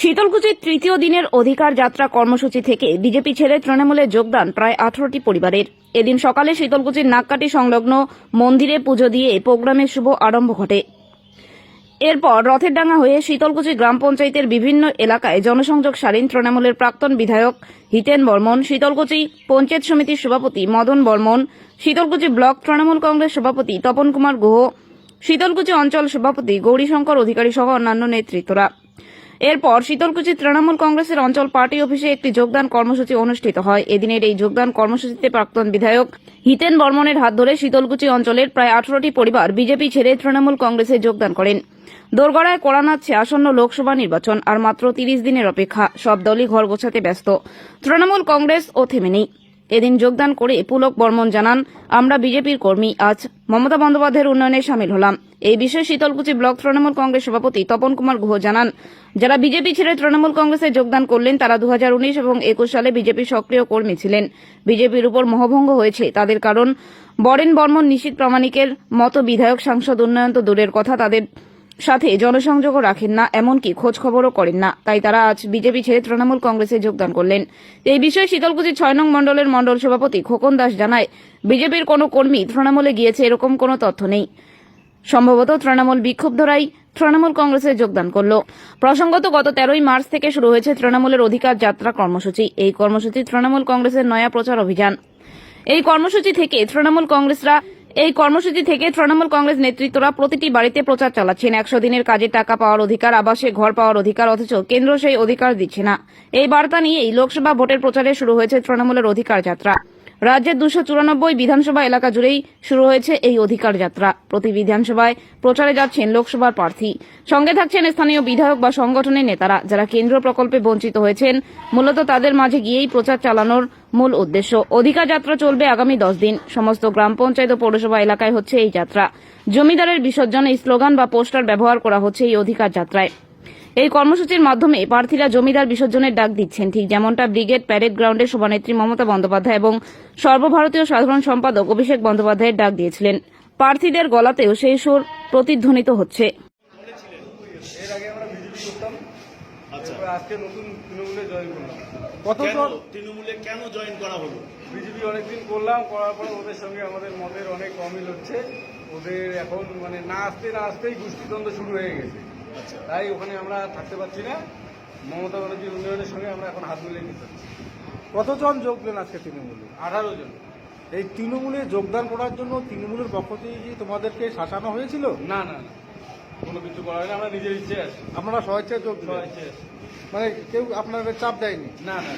শীতলকুচির তৃতীয় দিনের অধিকার যাত্রা কর্মসূচি থেকে বিজেপি ছেড়ে তৃণমূলে যোগদান প্রায় আঠারোটি পরিবারের। এদিন সকালে শীতলকুচির নাককাটি সংলগ্ন মন্দিরে পুজো দিয়ে প্রোগ্রামের শুভ আরম্ভ ঘটে। এরপর রথের ডাঙ্গা হয়ে শীতলকুচি গ্রাম পঞ্চায়েতের বিভিন্ন এলাকায় জনসংযোগ সারেন তৃণমূলের প্রাক্তন বিধায়ক হিতেন বর্মন, শীতলকুচি পঞ্চায়েত সমিতির সভাপতি মদন বর্মন, শীতলকুচি ব্লক তৃণমূল কংগ্রেস সভাপতি তপন কুমার গুহ, শীতলকুচি অঞ্চল সভাপতি গৌরীশঙ্কর অধিকারী সহ অন্যান্য নেতৃত্বরা। এরপর শীতলকুচি তৃণমূল কংগ্রেসের অঞ্চল পার্টি অফিসে একটি যোগদান কর্মসূচি অনুষ্ঠিত হয়। এদিনের এই যোগদান কর্মসূচিতে প্রাক্তন বিধায়ক হিতেন বর্মনের হাত ধরে শীতলকুচি অঞ্চলের প্রায় আঠারোটি পরিবার বিজেপি ছেড়ে তৃণমূল কংগ্রেসে যোগদান করেন। দোরগড়ায় কড়া নাচ্ছে আসন্ন লোকসভা নির্বাচন আর মাত্র তিরিশ দিনের অপেক্ষা। সব দলই ঘর গোছাতে ব্যস্ত। তৃণমূল কংগ্রেস ও থেমে নেই। এদিন যোগদান করে পুলক বর্মন জানান, আমরা বিজেপির কর্মী, আজ মমতা বন্দ্যোপাধ্যায়ের উন্নয়নে সামিল হলাম। এই বিষয়ে শীতলকুচি ব্লক তৃণমূল কংগ্রেস সভাপতি তপন কুমার গুহ জানান, যারা বিজেপি ছেড়ে তৃণমূল কংগ্রেসে যোগদান করলেন, তারা দু হাজার উনিশ এবং একুশ সালে বিজেপির সক্রিয় কর্মী ছিলেন। বিজেপির উপর মোহভঙ্গ হয়েছে তাদের কারণ, বরেন বর্মন নিশীত প্রামাণিকের মতো বিধায়ক সাংসদ উন্নয়ন তো দূরের কথা, তাদের সাথে জনসংযোগও রাখেন না, এমনকি খোঁজ খবরও করেন না। তাই তারা আজ বিজেপি ছেড়ে তৃণমূল কংগ্রেসে যোগদান করলেন। এই বিষয়ে শীতলকুচি ছয় নং মণ্ডলের মণ্ডল সভাপতি খোকন দাস জানায়, বিজেপির কোনো কর্মী তৃণমূলে গিয়েছে এরকম কোনো তথ্য নেই। সম্ভবত তৃণমূল বিক্ষোভ ধরাই তৃণমূল কংগ্রেসে যোগদান করল। প্রসঙ্গত গত তেরোই মার্চ থেকে শুরু হয়েছে তৃণমূলের অধিকার যাত্রা কর্মসূচি। এই কর্মসূচি তৃণমূল কংগ্রেসের নয়া প্রচার অভিযান। এই কর্মসূচি থেকে তৃণমূল কংগ্রেসরা এই কর্মসূচি থেকে তৃণমূল কংগ্রেস নেতৃত্বরা প্রতিটি বাড়িতে প্রচার চালাচ্ছেন। একশো দিনের কাজে টাকা পাওয়ার অধিকার, আবাসে ঘর পাওয়ার অধিকার, অথচ কেন্দ্র সেই অধিকার দিচ্ছে না। এই বার্তা নিয়েই লোকসভা ভোটের প্রচারে শুরু হয়েছে তৃণমূলের অধিকার যাত্রা। রাজ্যের দুশো চুরানব্বই বিধানসভা এলাকা জুড়েই শুরু হয়েছে এই অধিকার যাত্রা। প্রতি বিধানসভায় প্রচারে যাচ্ছেন লোকসভার প্রার্থী। সঙ্গে থাকছেন স্থানীয় বিধায়ক বা সংগঠনের নেতারা, যারা কেন্দ্র প্রকল্পে বঞ্চিত হয়েছেন। মূলত তাদের মাঝে গিয়েই প্রচার চালানোর মূল উদ্দেশ্য। অধিকার যাত্রা চলবে আগামী দশ দিন। সমস্ত গ্রাম পঞ্চায়েত ও পৌরসভা এলাকায় হচ্ছে এই যাত্রা। জমিদারের বিসর্জনে স্লোগান বা পোস্টার ব্যবহার করা হচ্ছে এই অধিকার যাত্রায়। এই কর্মসূচির মাধ্যমে প্রার্থীরা জমিদার বিসর্জনের ডাক দিচ্ছেন। ঠিক যেমনটা ব্রিগেড প্যারেড গ্রাউন্ডে সভানেত্রী মমতা বন্দ্যোপাধ্যায় এবং সর্বভারতীয় সাধারণ সম্পাদক অভিষেক বন্দ্যোপাধ্যায়ের ডাক দিয়েছিলেন। প্রার্থীদের গলাতেও সেই সুর প্রতিধ্বনিত হচ্ছে। এর আগে আমরা বিজেপি করতাম আচ্ছা। তারপরে আজকে নতুন তৃণমূলে জয়েন করলাম। কেন তৃণমূলে কেন জয়েন করা হলো? বিজেপি অনেকদিন করলাম করার পরে ওদের সঙ্গে আমাদের মতের অনেক অমিল হচ্ছে। ওদের এখন মানে না আসতে না আসতেই গোষ্ঠীদ্বন্দ্ব শুরু হয়ে গেছে। তাই ওখানে আমরা থাকতে পারছি না। মমতা ব্যানার্জির উন্নয়নের সঙ্গে আমরা এখন হাত মিলিয়ে নিতে কতজন যোগ দেন আজকে তৃণমূলে? আঠারো জন। এই তৃণমূলে যোগদান করার জন্য তৃণমূলের পক্ষ থেকে কি তোমাদেরকে শাসানো হয়েছিল? না না কোনো কিছু করা হয়নি আমরা নিজের ইচ্ছে আছি। আপনারা স্বেচ্ছায় যোগ দিলেন। মানে কেউ আপনাদের চাপ দেয়নি? না না।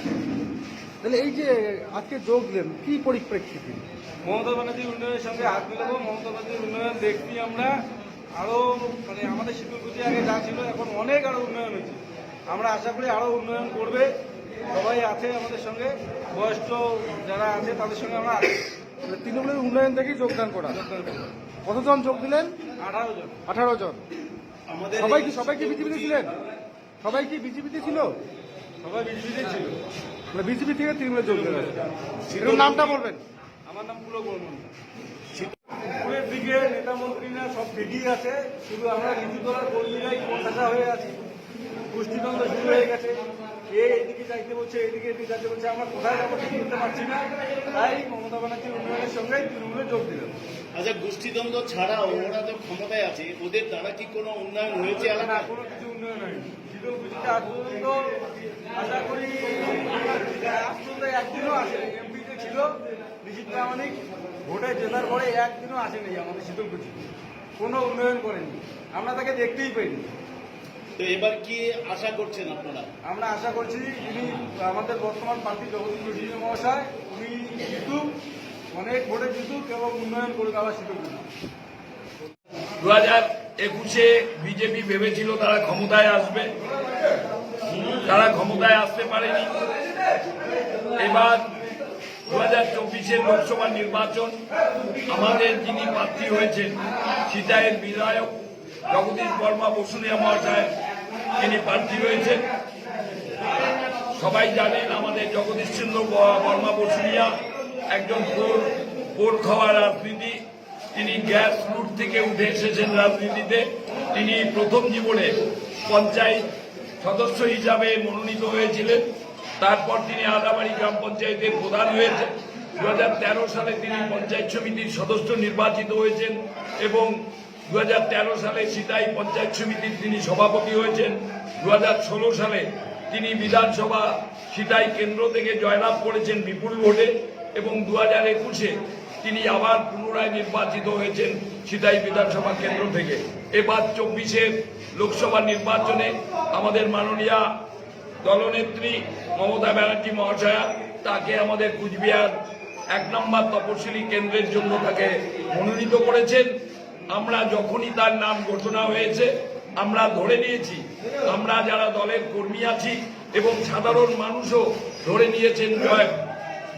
তাহলে এই যে আজকে যোগ দিলেন কি পরিপ্রেক্ষিতে? মমতা ব্যানার্জির উন্নয়নের সঙ্গে হাত মিলাবো মমতা ব্যানার্জির উন্নয়ন দেখছি আমরা। আরও মানে আমাদের শীতলকুচি আগে যা ছিল এখন অনেক আরও উন্নয়ন হয়েছে। আমরা আশা করি আরও উন্নয়ন করবে। সবাই আছে আমাদের সঙ্গে বয়স্ক যারা আছে তাদের সঙ্গে আমরা আছি। মানে তৃণমূলের উন্নয়ন থেকেই যোগদান করা। কতজন যোগ দিলেন? আঠারো জন। আঠারো জন। আমাদের সবাই কি সবাই কি বিজেপিতে ছিলেন? সবাই কি বিজেপিতে ছিল? সবাই বিজেপিতে ছিল। মানে বিজেপি থেকে তৃণমূলে যোগ দিলেন। নামটা বলবেন। আমার নাম পুলক বর্মন। স্কুলের দিকে নেতা মন্ত্রীরা সব ঠিকই আছে শুধু আমরা নিচু দলের কর্মীরাই কোণঠাসা হয়ে আছি। গোষ্ঠীদ্বন্দ্ব শুরু হয়ে গেছে। এ এদিকে চাইতে বলছে এদিকে এদিকে চাইতে বলছে আমরা কোথায় যাব ঠিক করতে পারছি না। তাই মমতা ব্যানার্জির উন্নয়নের সঙ্গে তৃণমূলে যোগ দিলাম। আচ্ছা গোষ্ঠীদ্বন্দ্ব ছাড়া ওরা তো ক্ষমতায় আছে ওদের দ্বারা কি কোনো উন্নয়ন হয়েছে না কোনো কিছু উন্নয়ন হয়নি। পুজোতে আজ পর্যন্ত আশা করি আজ পর্যন্ত একদিনও আসেনি এমপিতে ছিল নিশিত প্রামাণিক ভোটে জেতার পরে একদিনও আসেনি আমাদের শীতল পুজো কোনো উন্নয়ন করেনি। আমরা তাকে দেখতেই পাইনি। তো এবার কি আশা করছেন আপনারা? আমরা আশা করছি যিনি আমাদের বর্তমান প্রার্থী জগদীশ যোশী মহাশয় উনি জিতুক অনেক ভোটে জিতুক এবং উন্নয়ন করুক আবার শীতল পুজো দু হাজার একুশে বিজেপি ভেবেছিল তারা ক্ষমতায় আসবে। তারা ক্ষমতায় আসতে পারেনি। এবার দু হাজার চব্বিশের লোকসভা নির্বাচন আমাদের যিনি প্রার্থী হয়েছেন, সীতায়ের বিধায়ক জগদীশ বর্মা বসুনিয়া মহাশয়, তিনি প্রার্থী হয়েছেন। সবাই জানেন আমাদের জগদীশ চন্দ্র বর্মা বসুনিয়া একজন পোর পোর খাওয়া রাজনীতি। তিনি গ্যাস রুট থেকে উঠে এসেছেন রাজনীতিতে। তিনি প্রথম জীবনে পঞ্চায়েত সদস্য হিসাবে মনোনীত হয়েছিলেন। তারপর তিনি আদাবাড়ি গ্রাম পঞ্চায়েতের প্রধান হয়েছেন। দু হাজার সালে তিনি পঞ্চায়েত সমিতির সদস্য নির্বাচিত হয়েছেন এবং দু হাজার তেরো সালে সিতাই পঞ্চায়েত সমিতির তিনি সভাপতি হয়েছেন। দু হাজার ষোলো সালে তিনি বিধানসভা সিতাই কেন্দ্র থেকে জয়লাভ করেছেন বিপুল ভোটে এবং দু হাজার একুশে তিনি আবার পুনরায় নির্বাচিত হয়েছেন সিতাই বিধানসভা কেন্দ্র থেকে। এবার চব্বিশের লোকসভা নির্বাচনে আমাদের মাননীয়া দলনেত্রী মমতা ব্যানার্জি মহাশয়া তাকে আমাদের কুচবিহার এক নম্বর তপশিলি কেন্দ্রের জন্য তাকে মনোনীত করেছেন। আমরা যখনই তার নাম ঘোষণা হয়েছে আমরা ধরে নিয়েছি। আমরা যারা দলের কর্মী আছি এবং সাধারণ মানুষও ধরে নিয়েছেন জয়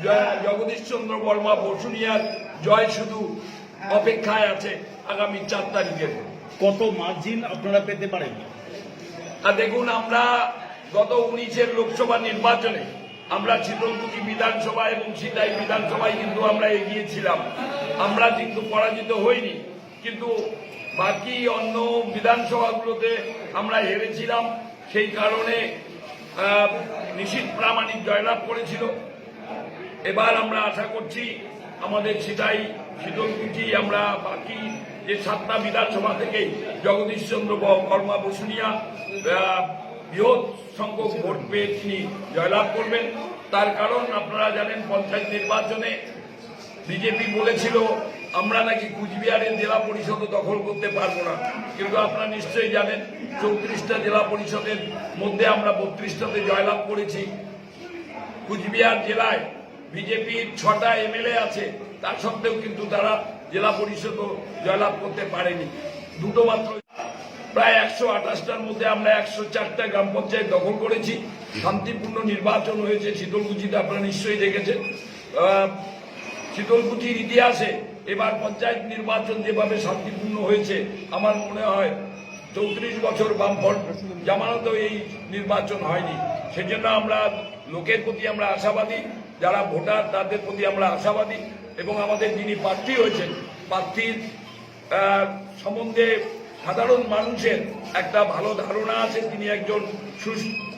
জয়- জগদীশ চন্দ্র বর্মা বসুনিয়ার জয় শুধু অপেক্ষায় আছে আগামী চার তারিখের কত মার্জিন আপনারা পেতে পারেন? আর দেখুন আমরা গত উনিশের লোকসভা নির্বাচনে আমরা শীতলকুচি বিধানসভা এবং সিতাই বিধানসভায় কিন্তু আমরা এগিয়েছিলাম। আমরা কিন্তু পরাজিত হইনি, কিন্তু বাকি অন্য বিধানসভাগুলোতে আমরা হেরেছিলাম। সেই কারণে নিশীত প্রামাণিক জয়লাভ করেছিল। এবার আমরা আশা করছি আমাদের সিটাই শীতলকুচি আমরা বাকি যে সাতটা বিধানসভা থেকে জগদীশ চন্দ্র কর্মা বসুনিয়া বৃহৎ সংখ্যক ভোট পেয়ে তিনি জয়লাভ করবেন। তার কারণ আপনারা জানেন, পঞ্চায়েত নির্বাচনে বিজেপি বলেছিল, আমরা নাকি কুচবিহারের জেলা পরিষদ দখল করতে পারব না। কিন্তু আপনারা নিশ্চয়ই জানেন, চৌত্রিশটা জেলা পরিষদের মধ্যে আমরা বত্রিশটাতে জয়লাভ করেছি। কুচবিহার জেলায় বিজেপির ছটা এমএলএ আছে তা সত্ত্বেও কিন্তু তারা জেলা পরিষদও জয়লাভ করতে পারেনি। দুটো মাত্র প্রায় একশো আঠাশটার মধ্যে আমরা একশো চারটা গ্রাম পঞ্চায়েত দখল করেছি। শান্তিপূর্ণ নির্বাচন হয়েছে শীতলকুচিতে আপনারা নিশ্চয়ই দেখেছেন। শীতলকুচির ইতিহাসে এবার পঞ্চায়েত নির্বাচন যেভাবে শান্তিপূর্ণ হয়েছে, আমার মনে হয় চৌত্রিশ বছর বামফ্রন্ট জামানতেও এই নির্বাচন হয়নি। সেজন্য আমরা লোকের প্রতি আমরা আশাবাদী, যারা ভোটার তাদের প্রতি আমরা আশাবাদী এবং আমাদের যিনি প্রার্থী হয়েছেন, প্রার্থীর সম্বন্ধে সাধারণ মানুষের একটা ভালো ধারণা আছে তিনি একজন সুস-